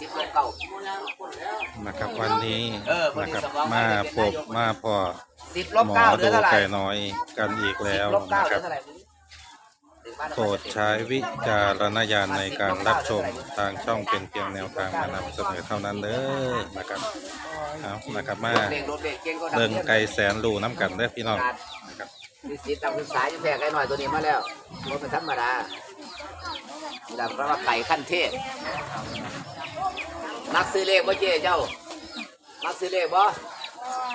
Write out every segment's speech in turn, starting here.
สิบลบเก้านะครับวันนี้เออพอนะดีครับสมองมาไม่ได้พเป็นบนายกมาพอสิบลบหมอเก้าเหลืดูอเท่าไหร่ไก่น้อยกันอีกแล้วสิบลบนะเก้าเหคลืรัอบ เท่าไหร่ถึงบ้านโปรดใช้วิจารณญาณในการรับชมทางช่องเป็นเพียงแนวทางมานำเสนอเท่านั้นเด้อนะครับเอานะครับมาเด็กรถเด็กเก่งก็ดัเบิ่งไก่แสนรูน้ำกันเด้อพี่น้องนะครับมีสิทธิ์ตามศึกษาอยู่แพร่ไก่หน่อยตัวนี้มาแล้วรถเป็นธรรมดา นี่ดับเพราะว่าไก่ขั้นเทพมักซื้อเลขบ่เจ๊เจ้า มักซื้อเลขบ่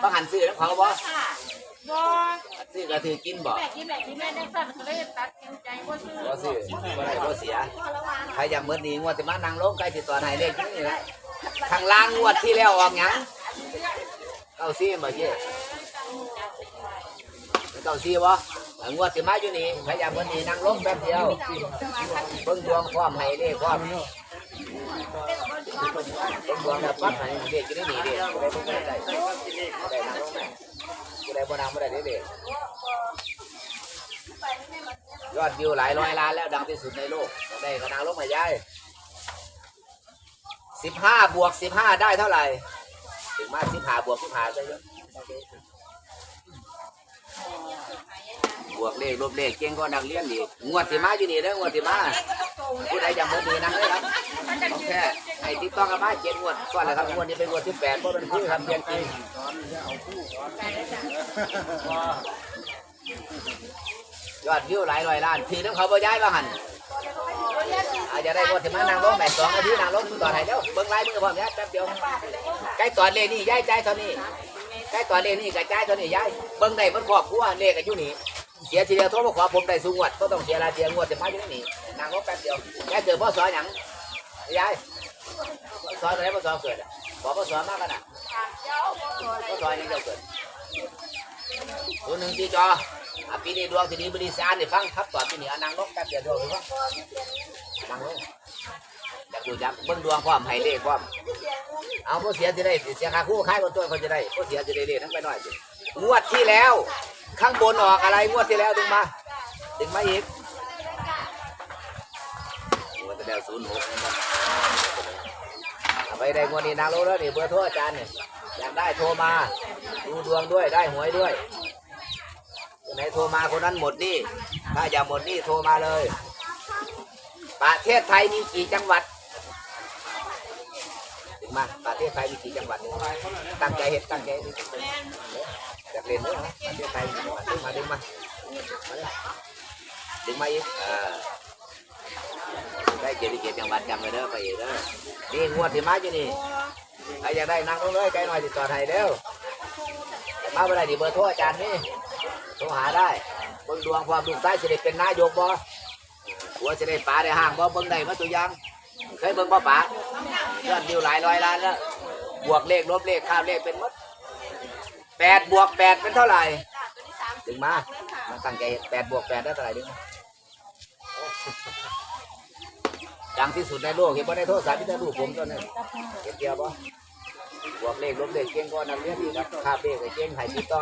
บ่หันซื้อน้ำเขาบ่ค่ะบอซื้อกระถือกินบ่แม่กินแม่กินแม่ได้สั่นก็เลยตัดสินใจว่าซื้อบ่ซื้อบ่ได้บ่เสีย ใครอยากเมื่อนี้งวดที่มานั่งลงใกล้ติดต่อให้เลขนี่ละข้างล่างงวดที่แล้วออกหยังเก้าซี่บ่เจ๊เก้าซี่บ่ งวดที่มาอยู่นี่ใครอยากเมื่อนี้นั่งลงแป๊บเดียวเบิ่งดวงพร้อมให้เลขพร้อมเบิ่งดวงแล้วปั๊บให้เลขอยู่ในนี่เด้บ่ได้บ่ได้ได้ได้นั่งลงได้บ่ได้บ่นั่งบ่ได้เด้เด้ยอดวิวหลายร้อยล้านแล้วดังที่สุดในโลกได้ก็นั่งลงมายายสิบห้าบวกสิบห้าได้เท่าไหร่ถึงมาสิบห้าบวกสิบห้าได้เยอะ บวกเลขลบเลขเก่งก็นักเรียนอีกงวดที่มาอยู่นี่เด้องวดที่มาผู้ใดจำเมื่อดีนั่งเลยครับโอเคไอ้ที่ต้องกันมาเจ็ดงวดก่อนเลยครับงวดนี้เป็นงวดที่แปดเพราะเป็นคู่ทำเพียงจริงยอดวิวหลายร้อยล้านถือน้ำเขาบ่ย้ายบ้างหันอาจจะได้งวดที่มานางลงแปดสองนาทีนางลงต่อไหนแล้วเบิ้งไล่มือพร้อมเนี่ยแป๊บเดียวใกล้ตอนเลนี่ย้ายใจเท่านี้ใกล้ตอนเลนี่กับใจเท่านี้ย้ายเบิ้งได้มันครอบครัวเลขกันอยู่นี่ เสียทีเดียวโทรมาขอผมได้สูงวดก็ต้องเสียรายเดียวงวดจะมาอยู่นี่นางลงแป๊บเดียวยายเกิดพ่อสอนหยังยายสอนอะไรพ่อสอนเกิดบอกพ่อสอนมากกันนะพ่อสอนยังเดียวเกิดตัวหนึ่งตีจออะปีนี้ดวงทีนี้บริษัทนี่ฟังครับตอนปีนี้อ่นางลงแป๊บเดียวเดียวถูกปะนั่งลงอยากดูจักเบิ่งดวงพร้อมให้เลขพร้อมเอาผู้เสียจะได้เสียค่าคู่ค่ายบนตัวเขาจะได้ผู้เสียจะได้เลขทั้งไปหน่อยงวดที่แล้ว ข้างบนออกอะไรงวดที่แล้วดึงมา ดึงมาอีกงวดที่แล้วศูนย์หกเอาไปได้งวดนี้นางโลแล้วนี่เบอร์โทรอาจารย์เนี่ยอยากได้โทรมาดูดวงด้วยได้หวยด้วยคนไหนโทรมาคนนั้นหมดนี่ถ้าอยากหมดนี่โทรมาเลย ประเทศไทยมีกี่จังหวัด มาประเทศไทยมีกี่จังหวัดตั้งใจเห็นตั้งใจเฮ็ดอยากเรียนเรื่องนะประเทศไทยมีจังหวัดมาดึงมาดึงมาอีกได้เจ็ดสิบเจ็ดจังหวัดจำไว้เด้อไปอีกเด้อนี่งวดที่มาอยู่นี่ใครอยากได้นั่งลงเลยไกล้หน่อยติดต่อไทยเร็วมาเมื่อไรดีเบอร์โทรอาจารย์นี่โทรหาได้เบิ่งดวงความลูกซ้ายจะได้เป็นนายกบ่หัวจะได้ปลาได้ห่างบ่เบิ่งได้มาตัวย่างเคยเบิ่งบ่ปลา ยอดวิวหลายร้อยล้านแล้ว บวกเลขลบเลขข้ามเลขเป็นหมดแปดบวกแปดเป็นเท่าไหร่ ถึงมา มาตั้งใจแปดบวกแปดได้เท่าไหร่ดึงมาดังที่สุดในโลกเห็นบ่ได้โทษสารพิจารณาผมตัวนี้เห็นเดียวบ่บวกเลขลบเลขเก่งก็นักเรียนดีครับข้ามเลขให้เก่งให้ติดต่อ